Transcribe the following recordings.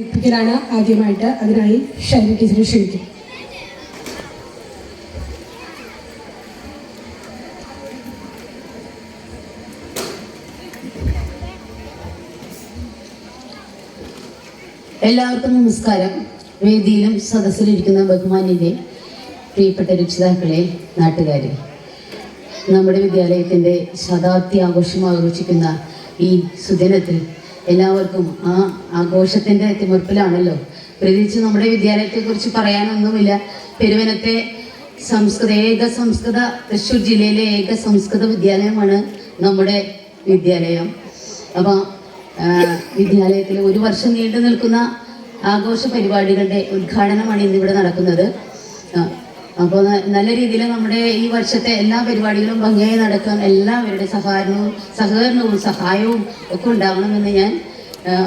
ാണ് ആദ്യമായിട്ട് അതിനായി ഷൈന ടീച്ചറെ ക്ഷണിക്കും. എല്ലാവർക്കും നമസ്കാരം. വേദിയിലും സദസ്സിലിരിക്കുന്ന ബഹുമാനിയെ പ്രിയപ്പെട്ട രക്ഷിതാക്കളെ നാട്ടുകാരെ. നമ്മുടെ വിദ്യാലയത്തിന്റെ ശതാബ്ദി ആഘോഷം ആഘോഷിക്കുന്ന ഈ സുദിനത്തിൽ എല്ലാവർക്കും ആ ആഘോഷത്തിന്റെ തിമിർപ്പിലാണല്ലോ പ്രത്യേകിച്ച് നമ്മുടെ വിദ്യാലയത്തെക്കുറിച്ച് പറയാനൊന്നുമില്ല. പെരുവനത്തെ സംസ്കൃത ഏക സംസ്കൃത തൃശ്ശൂർ ജില്ലയിലെ ഏക സംസ്കൃത വിദ്യാലയമാണ് നമ്മുടെ വിദ്യാലയം. അപ്പോൾ വിദ്യാലയത്തിൽ ഒരു വർഷം നീണ്ടു നിൽക്കുന്ന ആഘോഷ പരിപാടികളുടെ ഉദ്ഘാടനമാണ് ഇന്നിവിടെ നടക്കുന്നത്. അപ്പോൾ നല്ല രീതിയിൽ നമ്മുടെ ഈ വർഷത്തെ എല്ലാ പരിപാടികളും ഭംഗിയായി നടക്കാൻ എല്ലാവരുടെ സഹകരണവും സഹകരണവും സഹായവും ഒക്കെ ഉണ്ടാവണമെന്ന് ഞാൻ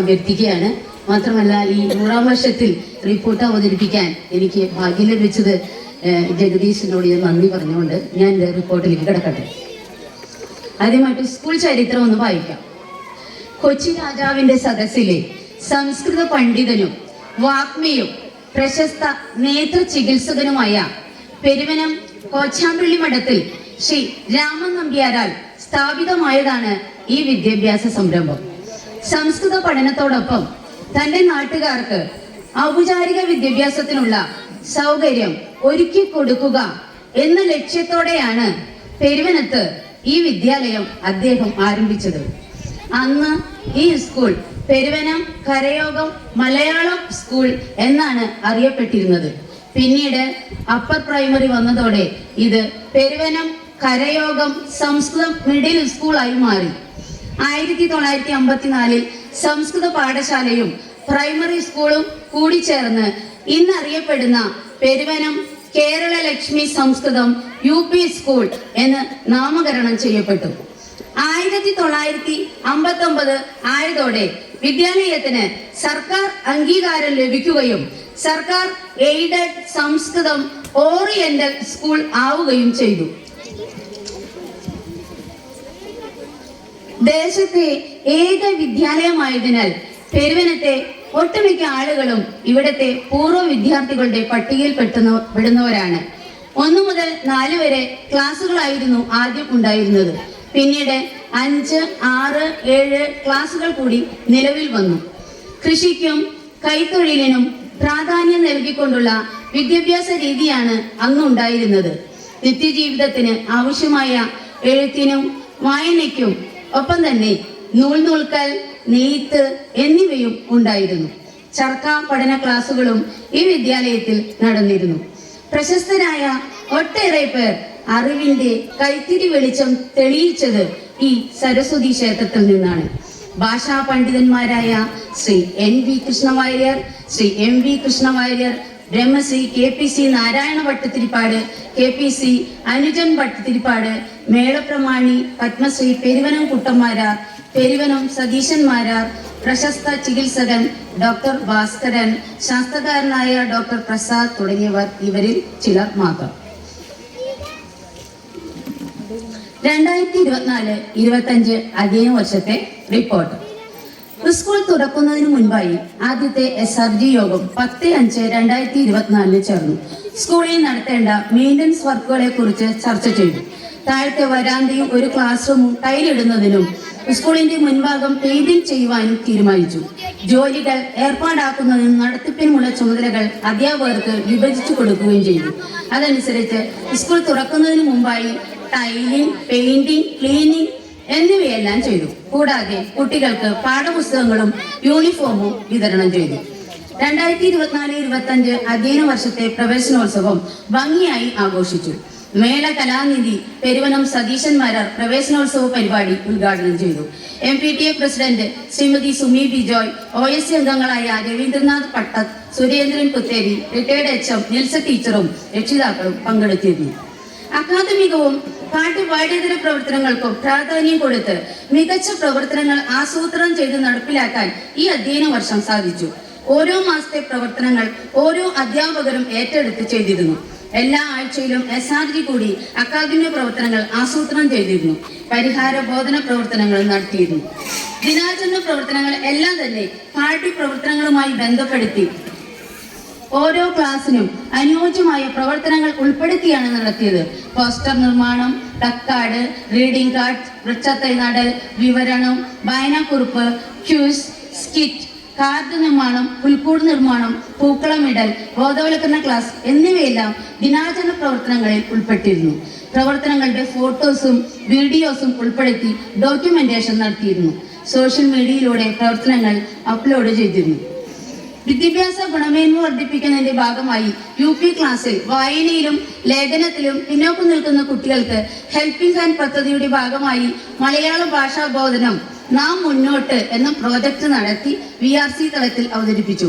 അഭ്യർത്ഥിക്കുകയാണ്. മാത്രമല്ല ഈ നൂറാം വർഷത്തിൽ റിപ്പോർട്ട് അവതരിപ്പിക്കാൻ എനിക്ക് ഭാഗ്യം ലഭിച്ചത് ജഗദീശിനോട് ഞാൻ നന്ദി പറഞ്ഞുകൊണ്ട് ഞാൻ റിപ്പോർട്ടിലേക്ക് കിടക്കട്ടെ. ആദ്യമായിട്ട് സ്കൂൾ ചരിത്രം ഒന്ന് വായിക്കാം. കൊച്ചി രാജാവിന്റെ സദസ്സിലെ സംസ്കൃത പണ്ഡിതനും വാഗ്മിയും പ്രശസ്ത നേത്ര ചികിത്സകനുമായ പെരുവനം കോച്ചാമ്പള്ളി മഠത്തിൽ ശ്രീ രാമൻ നമ്പ്യാരാൽ സ്ഥാപിതമായതാണ് ഈ വിദ്യാഭ്യാസ സംരംഭം. സംസ്കൃത പഠനത്തോടൊപ്പം തന്റെ നാട്ടുകാർക്ക് ഔപചാരിക വിദ്യാഭ്യാസത്തിനുള്ള സൗകര്യം ഒരുക്കി കൊടുക്കുക എന്ന ലക്ഷ്യത്തോടെയാണ് പെരുവനത്ത് ഈ വിദ്യാലയം അദ്ദേഹം ആരംഭിച്ചത്. അന്ന് ഈ സ്കൂൾ പെരുവനം കരയോഗം മലയാളം സ്കൂൾ എന്നാണ് അറിയപ്പെട്ടിരുന്നത്. പിന്നീട് അപ്പർ പ്രൈമറി വന്നതോടെ ഇത് പെരുവനം കരയോഗം സംസ്കൃതം മിഡിൽ സ്കൂളായി മാറി. ആയിരത്തി തൊള്ളായിരത്തി അമ്പത്തിനാലിൽ സംസ്കൃത പാഠശാലയും പ്രൈമറി സ്കൂളും കൂടി ചേർന്ന് ഇന്നറിയപ്പെടുന്ന Peruvanam Kerala Lakshmi Sanskrit U P school എന്ന് നാമകരണം ചെയ്യപ്പെട്ടു. ആയിരത്തി തൊള്ളായിരത്തി അമ്പത്തി ഒമ്പത് ആയതോടെ വിദ്യാലയത്തിന് സർക്കാർ അംഗീകാരം ലഭിക്കുകയും സർക്കാർ എയ്ഡഡ് സംസ്കൃതം ഓറിയന്റൽ സ്കൂൾ ആവുകയും ചെയ്തു. ദേശത്തെ ഏക വിദ്യാലയമായതിനാൽ പെരുവനത്തെ ഒട്ടുമിക്ക ആളുകളും ഇവിടത്തെ പൂർവ വിദ്യാർത്ഥികളുടെ പട്ടികയിൽ പെട്ടുന്ന പെടുന്നവരാണ്. ഒന്നു മുതൽ നാല് വരെ ക്ലാസ്സുകളായിരുന്നു ആദ്യം ഉണ്ടായിരുന്നത്. പിന്നീട് അഞ്ച് ആറ് ഏഴ് ക്ലാസ്സുകൾ കൂടി നിലവിൽ വന്നു. കൃഷിക്കും കൈത്തൊഴിലിനും പ്രാധാന്യം നൽകിക്കൊണ്ടുള്ള വിദ്യാഭ്യാസ രീതിയാണ് അന്നുണ്ടായിരുന്നത്. നിത്യജീവിതത്തിന് ആവശ്യമായ എഴുത്തിനും വായനയ്ക്കും ഒപ്പം തന്നെ നൂൽ നൂൽക്കൽ നെയ്ത്ത് എന്നിവയും ഉണ്ടായിരുന്നു. ചർക്ക പഠന ക്ലാസുകളും ഈ വിദ്യാലയത്തിൽ നടന്നിരുന്നു. പ്രശസ്തരായ ഒട്ടേറെ പേർ അറിവിന്റെ കൈത്തിരി വെളിച്ചം തെളിയിച്ചത് ഈ സരസ്വതി ക്ഷേത്രത്തിൽ നിന്നാണ്. ഭാഷാ പണ്ഡിതന്മാരായ Shri N V Krishnawarrier Shri M V Krishnawarrier Brahmashri K P C Narayana Bhattathiripad K P C Anujan Bhattathiripad മേളപ്രമാണി Padmashri Peruvanam Kuttanmarar Peruvanam സതീശന്മാരാർ പ്രശസ്ത ചികിത്സകൻ ഡോക്ടർ ഭാസ്കരൻ ശാസ്ത്രകാരനായ ഡോക്ടർ പ്രസാദ് തുടങ്ങിയവർ ഇവരിൽ ചിലർ മാത്രം. രണ്ടായിരത്തി ഇരുപത്തിനാല് ഇരുപത്തഞ്ച് അധ്യയന വർഷത്തെ റിപ്പോർട്ട് സ്കൂൾ തുറക്കുന്നതിന് മുൻപായി ആദ്യത്തെ എസ് ആർ ജി യോഗം പത്ത് അഞ്ച് രണ്ടായിരത്തി ഇരുപത്തിനാലിന് ചേർന്നു. സ്കൂളിൽ നടത്തേണ്ട മെയിന്റനൻസ് വർക്കുകളെ കുറിച്ച് ചർച്ച ചെയ്തു. താഴത്തെ വരാന്തയും ഒരു ക്ലാസ് റൂമും ടൈലിടുന്നതിനും സ്കൂളിന്റെ മുൻഭാഗം പെയിന്റിംഗ് ചെയ്യുവാനും തീരുമാനിച്ചു. ജോലികൾ ഏർപ്പാടാക്കുന്നതിനും നടത്തിപ്പിനുമുള്ള ചുമതലകൾ അധ്യാപകർക്ക് വിഭജിച്ചു കൊടുക്കുകയും ചെയ്തു. അതനുസരിച്ച് സ്കൂൾ തുറക്കുന്നതിന് മുമ്പായി ടൈലിംഗ് പെയിന്റിംഗ് ക്ലീനിംഗ് എന്നിവയെല്ലാം ചെയ്തു. കൂടാതെ കുട്ടികൾക്ക് പാഠപുസ്തകങ്ങളും യൂണിഫോമും വിതരണം ചെയ്തു. രണ്ടായിരത്തി ഇരുപത്തിനാല് ഇരുപത്തി അഞ്ച് അധ്യയന വർഷത്തെ പ്രവേശനോത്സവം ഭംഗിയായി ആഘോഷിച്ചു. മേള കലാനിധി പെരുവനം സതീശന്മാരാർ പ്രവേശനോത്സവ പരിപാടി ഉദ്ഘാടനം ചെയ്തു. M P T A president Shrimati Sumi Bijoy O S അംഗങ്ങളായ Ravindranath Pattath Surendran Putheri retired H M Nilsa ടീച്ചറും രക്ഷിതാക്കളും പങ്കെടുത്തിരുന്നു. അക്കാദമികവും പാഠ്യപാഠ്യേതര പ്രവർത്തനങ്ങൾക്കും പ്രാധാന്യം കൊടുത്ത് മികച്ച പ്രവർത്തനങ്ങൾ ആസൂത്രണം ചെയ്ത് നടപ്പിലാക്കാൻ ഈ അധ്യയന വർഷം സാധിച്ചു. ഓരോ മാസത്തെ പ്രവർത്തനങ്ങൾ ഓരോ അധ്യാപകരും ഏറ്റെടുത്ത് ചെയ്തിരുന്നു. എല്ലാ ആഴ്ചയിലും എസ് ആർ ജി കൂടി അക്കാദമിക പ്രവർത്തനങ്ങൾ ആസൂത്രണം ചെയ്തിരുന്നു. പരിഹാര ബോധന പ്രവർത്തനങ്ങൾ നടത്തിയിരുന്നു. ദിനാചരണ പ്രവർത്തനങ്ങൾ എല്ലാം തന്നെ പാർട്ടി പ്രവർത്തനങ്ങളുമായി ബന്ധപ്പെടുത്തി ഓരോ ക്ലാസ്സിനും അനുയോജ്യമായ പ്രവർത്തനങ്ങൾ ഉൾപ്പെടുത്തിയാണ് നടത്തിയത്. പോസ്റ്റർ നിർമ്മാണം തക്കാട് റീഡിംഗ് കാർഡ് വൃക്ഷത്തൈ നടൽ വിവരണം വായനാക്കുറിപ്പ് ക്യൂസ് സ്കിറ്റ് കാർഡ് നിർമ്മാണം പുൽക്കൂട് നിർമ്മാണം പൂക്കളമിടൽ ബോധവൽക്കരണ ക്ലാസ് എന്നിവയെല്ലാം ദിനാചരണ പ്രവർത്തനങ്ങളിൽ ഉൾപ്പെട്ടിരുന്നു. പ്രവർത്തനങ്ങളുടെ ഫോട്ടോസും വീഡിയോസും ഉൾപ്പെടുത്തി ഡോക്യുമെന്റേഷൻ നടത്തിയിരുന്നു. സോഷ്യൽ മീഡിയയിലൂടെ പ്രവർത്തനങ്ങൾ അപ്ലോഡ് ചെയ്തിരുന്നു. വിദ്യാഭ്യാസ ഗുണമേന്മ വർദ്ധിപ്പിക്കുന്നതിന്റെ ഭാഗമായി യു പി ക്ലാസ്സിൽ വായനയിലും ലേഖനത്തിലും പിന്നോക്കം നിൽക്കുന്ന കുട്ടികൾക്ക് ഹെൽപ്പിംഗ് ഹാൻഡ് പദ്ധതിയുടെ ഭാഗമായി മലയാള ഭാഷാ ബോധനം നാം മുന്നോട്ട് എന്ന പ്രോജക്റ്റ് നടത്തി വി ആർ സി തലത്തിൽ അവതരിപ്പിച്ചു.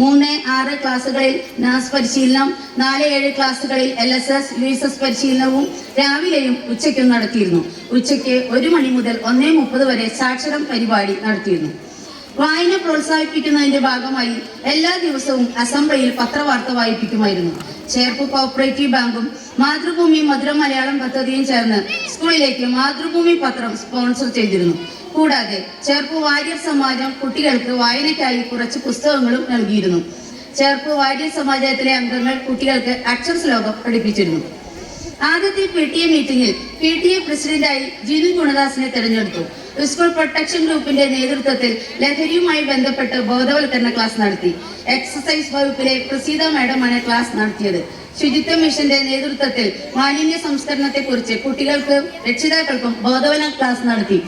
മൂന്ന് ആറ് ക്ലാസ്സുകളിൽ നാസ് പരിശീലനം നാല് ഏഴ് ക്ലാസ്സുകളിൽ L S S U S S പരിശീലനവും രാവിലെയും ഉച്ചയ്ക്കും നടത്തിയിരുന്നു. ഉച്ചയ്ക്ക് ഒരു മണി മുതൽ ഒന്നേ മുപ്പത് വരെ സാക്ഷരം പരിപാടി നടത്തിയിരുന്നു. വായന പ്രോത്സാഹിപ്പിക്കുന്നതിന്റെ ഭാഗമായി എല്ലാ ദിവസവും അസംബ്ലിയിൽ പത്രവാർത്ത വായിപ്പിക്കുമായിരുന്നു. ചേർപ്പ് കോപ്പറേറ്റീവ് ബാങ്കും മാതൃഭൂമി മധുര മലയാളം പദ്ധതിയും ചേർന്ന് സ്കൂളിലേക്ക് മാതൃഭൂമി പത്രം സ്പോൺസർ ചെയ്തിരുന്നു. കൂടാതെ ചേർപ്പ് വാര്യർ സമാജം കുട്ടികൾക്ക് വായനയ്ക്കായി കുറച്ച് പുസ്തകങ്ങളും നൽകിയിരുന്നു. ചേർപ്പ് വാര്യർ സമാജത്തിലെ അംഗങ്ങൾ കുട്ടികൾക്ക് അക്ഷര ശ്ലോകം പഠിപ്പിച്ചിരുന്നു. ആദ്യത്തെ പി ടി എ മീറ്റിംഗിൽ പി ടി എ പ്രസിഡന്റായി ജിനു ഗുണദാസിനെ തെരഞ്ഞെടുത്തു. സ്കൂൾ പ്രൊട്ടക്ഷൻ ഗ്രൂപ്പിന്റെ നേതൃത്വത്തിൽ ലഹരിയുമായി ബന്ധപ്പെട്ട് ബോധവൽക്കരണ ക്ലാസ് നടത്തി. എക്സസൈസ് വകുപ്പിലെ പ്രസീത മാഡമാണ് ക്ലാസ് നടത്തിയത്. ശുചിത്വ മിഷന്റെ നേതൃത്വത്തിൽ മാലിന്യ സംസ്കരണത്തെ കുറിച്ച് കുട്ടികൾക്കും രക്ഷിതാക്കൾക്കും ബോധവൽക്കരണ ക്ലാസ് നടത്തി.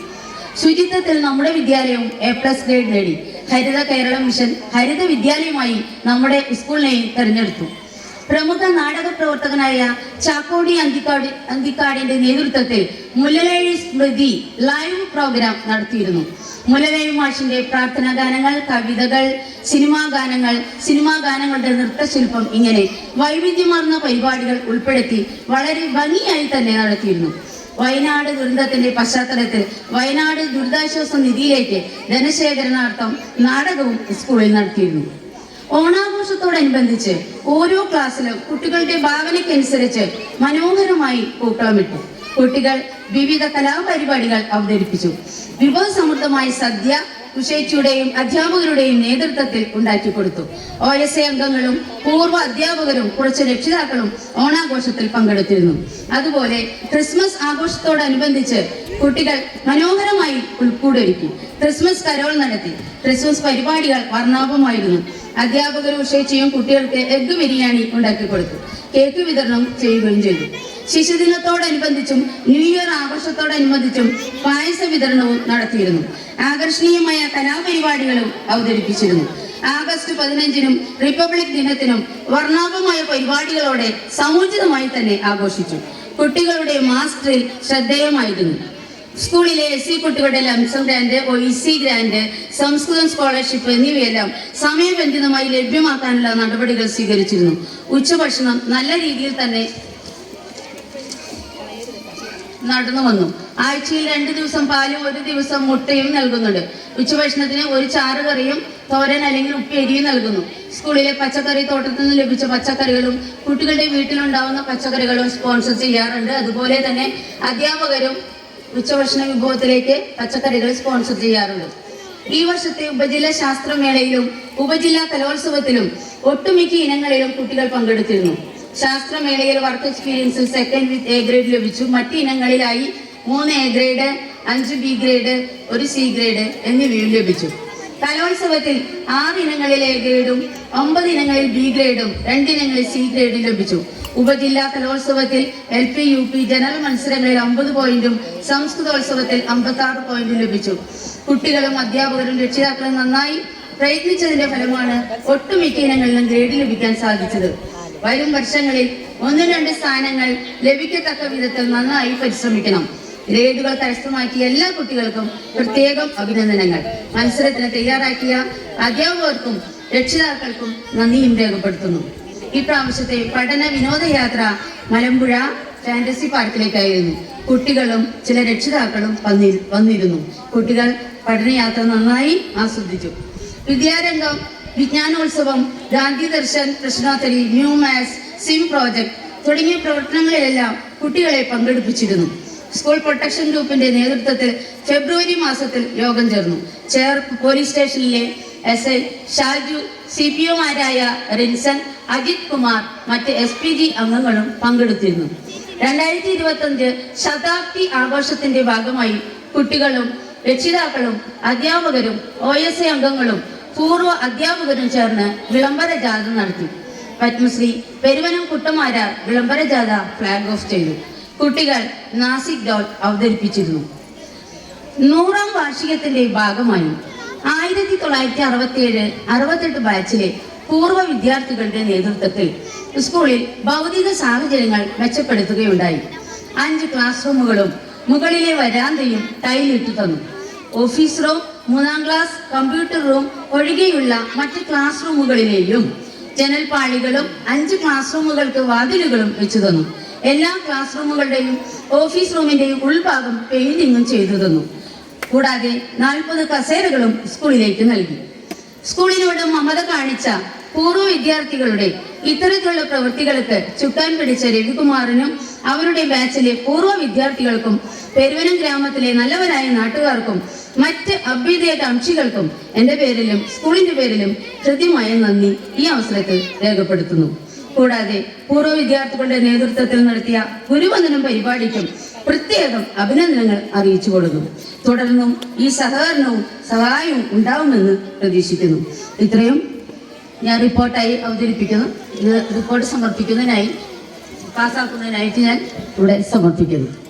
ശുചിത്വത്തിൽ നമ്മുടെ വിദ്യാലയവും എ പ്ലസ് ഗ്രേഡ് നേടി. ഹരിത കേരള മിഷൻ ഹരിത വിദ്യാലയമായി നമ്മുടെ സ്കൂളിനെയും തെരഞ്ഞെടുത്തു. പ്രമുഖ നാടക പ്രവർത്തകനായ ചാക്കോടി അന്തിക്കാടി അന്തിക്കാടിന്റെ നേതൃത്വത്തിൽ മുല്ലലേഴി സ്മൃതി ലൈവ് പ്രോഗ്രാം നടത്തിയിരുന്നു. മുല്ലലേഴി മാഷിന്റെ പ്രാർത്ഥനാ ഗാനങ്ങൾ കവിതകൾ സിനിമാ ഗാനങ്ങൾ സിനിമാ ഗാനങ്ങളുടെ നൃത്തശില്പം ഇങ്ങനെ വൈവിധ്യമാർന്ന പരിപാടികൾ ഉൾപ്പെടുത്തി വളരെ ഭംഗിയായി തന്നെ നടത്തിയിരുന്നു. വയനാട് ദുരന്തത്തിന്റെ പശ്ചാത്തലത്തിൽ വയനാട് ദുരിതാശ്വാസ നിധിയിലേക്ക് ധനശേഖരണാർത്ഥം നാടകവും സ്കൂളിൽ നടത്തിയിരുന്നു. ഓണാഘോഷത്തോടനുബന്ധിച്ച് ഓരോ ക്ലാസ്സിലും കുട്ടികളുടെ ഭാവനയ്ക്കനുസരിച്ച് മനോഹരമായി പൂക്കളമിട്ടു കുട്ടികൾ വിവിധ കലാപരിപാടികൾ അവതരിപ്പിച്ചു. വിഭവസമൃദ്ധമായ സദ്യ ഉഷേച്ചിയുടെയും അധ്യാപകരുടെയും നേതൃത്വത്തിൽ ഉണ്ടാക്കി കൊടുത്തു. ഒ എസ് എ അംഗങ്ങളും പൂർവ അധ്യാപകരും കുറച്ച് രക്ഷിതാക്കളും ഓണാഘോഷത്തിൽ പങ്കെടുത്തിരുന്നു. അതുപോലെ ക്രിസ്മസ് ആഘോഷത്തോടനുബന്ധിച്ച് കുട്ടികൾ മനോഹരമായി ഉൾക്കൂടൊരുക്കി. ക്രിസ്മസ് കരോൾ നടത്തി. ക്രിസ്മസ് പരിപാടികൾ വർണാഭമായിരുന്നു. അധ്യാപകർ ഉഷേച്ചിയും കുട്ടികൾക്ക് എഗ് ബിരിയാണി ഉണ്ടാക്കി കൊടുത്തു. കേക്ക് വിതരണം ചെയ്യുകയും ചെയ്തു. ശിശുദിനത്തോടനുബന്ധിച്ചും ന്യൂ ഇയർ ആഘോഷത്തോടനുബന്ധിച്ചും പായസ വിതരണവും നടത്തിയിരുന്നു. ആകർഷണീയമായ കലാപരിപാടികളും അവതരിപ്പിച്ചിരുന്നു. ആഗസ്റ്റ് പതിനഞ്ചിനും റിപ്പബ്ലിക് ദിനത്തിനും വർണാഭമായ പരിപാടികളോടെ സമുചിതമായി തന്നെ ആഘോഷിച്ചു. കുട്ടികളുടെ മാസ്റ്ററിൽ ശ്രദ്ധേയമായിരുന്നു. സ്കൂളിലെ എസ് സി കുട്ടികളുടെ lump sum grant O E C grant Samskritam scholarship എന്നിവയെല്ലാം സമയബന്ധിതമായി ലഭ്യമാക്കാനുള്ള നടപടികൾ സ്വീകരിച്ചിരുന്നു. ഉച്ചഭക്ഷണം നല്ല രീതിയിൽ തന്നെ നടന്നു വന്നു ആഴ്ചയിൽ രണ്ട് ദിവസം പാലും ഒരു ദിവസം മുട്ടയും നൽകുന്നുണ്ട്. ഉച്ചഭക്ഷണത്തിന് ഒരു ചാറ് കറിയും തോരൻ അല്ലെങ്കിൽ ഉപ്പേരിയും നൽകുന്നു. സ്കൂളിലെ പച്ചക്കറി തോട്ടത്തിൽ നിന്ന് ലഭിച്ച പച്ചക്കറികളും കുട്ടികളുടെ വീട്ടിലുണ്ടാവുന്ന പച്ചക്കറികളും സ്പോൺസർ ചെയ്യാറുണ്ട്. അതുപോലെ തന്നെ അധ്യാപകരും ഉച്ചഭക്ഷണ വിഭവത്തിലേക്ക് പച്ചക്കറികൾ സ്പോൺസർ ചെയ്യാറുണ്ട്. ഈ വർഷത്തെ ഉപജില്ലാ ശാസ്ത്രമേളയിലും ഉപജില്ലാ കലോത്സവത്തിലും ഒട്ടുമിക്ക ഇനങ്ങളിലും കുട്ടികൾ പങ്കെടുത്തിരുന്നു. ശാസ്ത്രമേളയിൽ വർക്ക് എക്സ്പീരിയൻസിൽ സെക്കൻഡ് വിത്ത് എ ഗ്രേഡ് ലഭിച്ചു. മറ്റ് ഇനങ്ങളിലായി മൂന്ന് എ ഗ്രേഡ് അഞ്ച് ബി ഗ്രേഡ് ഒരു സി ഗ്രേഡ് എന്നിവയും ലഭിച്ചു. കലോത്സവത്തിൽ ആറ് ഇനങ്ങളിൽ എ ഗ്രേഡും ഒമ്പത് ഇനങ്ങളിൽ ബി ഗ്രേഡും രണ്ടിനങ്ങളിൽ സി ഗ്രേഡും ലഭിച്ചു. ഉപജില്ലാ കലോത്സവത്തിൽ L P U P general മത്സരങ്ങളിൽ അമ്പത് പോയിന്റും സംസ്കൃതോത്സവത്തിൽ അമ്പത്തി ആറ് പോയിന്റും ലഭിച്ചു. കുട്ടികളും അധ്യാപകരും രക്ഷിതാക്കളും നന്നായി പ്രയത്നിച്ചതിന്റെ ഫലമാണ് ഒട്ടുമിക്ക ഇനങ്ങളിലും ഗ്രേഡ് ലഭിക്കാൻ സാധിച്ചത്. വരും വർഷങ്ങളിൽ ഒന്നും രണ്ട് സ്ഥാനങ്ങൾ ലഭിക്കത്തക്ക വിധത്തിൽ നന്നായി പരിശ്രമിക്കണം. ഗ്രേഡുകൾ കരസ്ഥമാക്കിയ എല്ലാ കുട്ടികൾക്കും പ്രത്യേകം അഭിനന്ദനങ്ങൾ. മത്സരത്തിന് തയ്യാറാക്കിയ അധ്യാപകർക്കും രക്ഷിതാക്കൾക്കും നന്ദിയും രേഖപ്പെടുത്തുന്നു. ഈ പ്രാവശ്യത്തെ പഠന വിനോദയാത്ര മലമ്പുഴ ഫാന്റസി പാർക്കിലേക്കായിരുന്നു. കുട്ടികളും ചില രക്ഷിതാക്കളും വന്നി- വന്നിരുന്നു. കുട്ടികൾ പഠനയാത്ര നന്നായി ആസ്വദിച്ചു. വിദ്യാരംഗം വിജ്ഞാനോത്സവം ഗാന്ധി ദർശൻ പ്രശ്നോത്തരി ന്യൂ മാത്സ് സിം പ്രോജക്ട് തുടങ്ങിയ പ്രവർത്തനങ്ങളിലെല്ലാം കുട്ടികളെ പങ്കെടുപ്പിച്ചിരുന്നു. സ്കൂൾ പ്രൊട്ടക്ഷൻ ഗ്രൂപ്പിന്റെ നേതൃത്വത്തിൽ ഫെബ്രുവരി മാസത്തിൽ യോഗം ചേർന്നു. ചേർ പോലീസ് സ്റ്റേഷനിലെ S I Shaju C P ഒമാരായ Rinson Ajith Kumar മറ്റ് എസ് പി ജി അംഗങ്ങളും പങ്കെടുത്തിരുന്നു. രണ്ടായിരത്തി ഇരുപത്തി അഞ്ച് ശതാബ്ദി ആഘോഷത്തിന്റെ ഭാഗമായി കുട്ടികളും രക്ഷിതാക്കളും അധ്യാപകരും ഒ എസ് എ അംഗങ്ങളും പൂർവ അധ്യാപകരും ചേർന്ന് വിളംബര ജാഥ നടത്തി. പത്മശ്രീ പെരുവനം കുട്ടമാര വിളംബര ജാഥ ഫ്ലാഗ് ഓഫ് ചെയ്തു. കുട്ടികൾ നാസിക് ഡോട്ട് അവതരിപ്പിച്ചിരുന്നു. നൂറാം വാർഷികത്തിന്റെ ഭാഗമായി ആയിരത്തി തൊള്ളായിരത്തി അറുപത്തി ഏഴ് അറുപത്തെട്ട് ബാച്ചിലെ പൂർവ വിദ്യാർത്ഥികളുടെ നേതൃത്വത്തിൽ സ്കൂളിൽ ഭൗതിക സാഹചര്യങ്ങൾ മെച്ചപ്പെടുത്തുകയുണ്ടായി. അഞ്ച് ക്ലാസ് റൂമുകളും മുകളിലെ വരാന്തയും ടൈലിട്ടു തന്നു. ഓഫീസ് റൂം മൂന്നാം ക്ലാസ് കമ്പ്യൂട്ടർ റൂം ഒഴികെയുള്ള മറ്റ് ക്ലാസ് റൂമുകളിലെയും ജനൽപാളികളും അഞ്ച് ക്ലാസ് റൂമുകൾക്ക് വാതിലുകളും വെച്ചു തന്നു. എല്ലാ ക്ലാസ് റൂമുകളുടെയും ഓഫീസ് റൂമിന്റെയും ഉൾഭാഗം പെയിന്റിങ്ങും ചെയ്തു തന്നു. കൂടാതെ നാൽപ്പത് കസേരകളും സ്കൂളിലേക്ക് നൽകി. സ്കൂളിനോട് മമത കാണിച്ച പൂർവ വിദ്യാർത്ഥികളുടെ ഇത്തരത്തിലുള്ള പ്രവൃത്തികൾക്ക് ചുക്കാൻ പിടിച്ച രവികുമാറിനും അവരുടെ ബാച്ചിലെ പൂർവ വിദ്യാർത്ഥികൾക്കും പെരുവനം ഗ്രാമത്തിലെ നല്ലവരായ നാട്ടുകാർക്കും മറ്റ് അഭ്യുദയകാംക്ഷികൾക്കും എന്റെ പേരിലും സ്കൂളിന്റെ പേരിലും ഹൃദ്യമായ നന്ദി ഈ അവസരത്തിൽ രേഖപ്പെടുത്തുന്നു. കൂടാതെ പൂർവ വിദ്യാർത്ഥികളുടെ നേതൃത്വത്തിൽ നടത്തിയ ഗുരുവന്ദനം പരിപാടിക്കും പ്രത്യേകം അഭിനന്ദനങ്ങൾ അറിയിച്ചു കൊടുക്കുന്നു. തുടർന്നും ഈ സഹകരണവും സഹായവും ഉണ്ടാവുമെന്ന് പ്രതീക്ഷിക്കുന്നു. ഇത്രയും ഞാൻ റിപ്പോർട്ടായി അവതരിപ്പിക്കുന്നു. റിപ്പോർട്ട് സമർപ്പിക്കുന്നതിനായി പാസ്സാക്കുന്നതിനായിട്ട് ഞാൻ ഇവിടെ സമർപ്പിക്കുന്നു.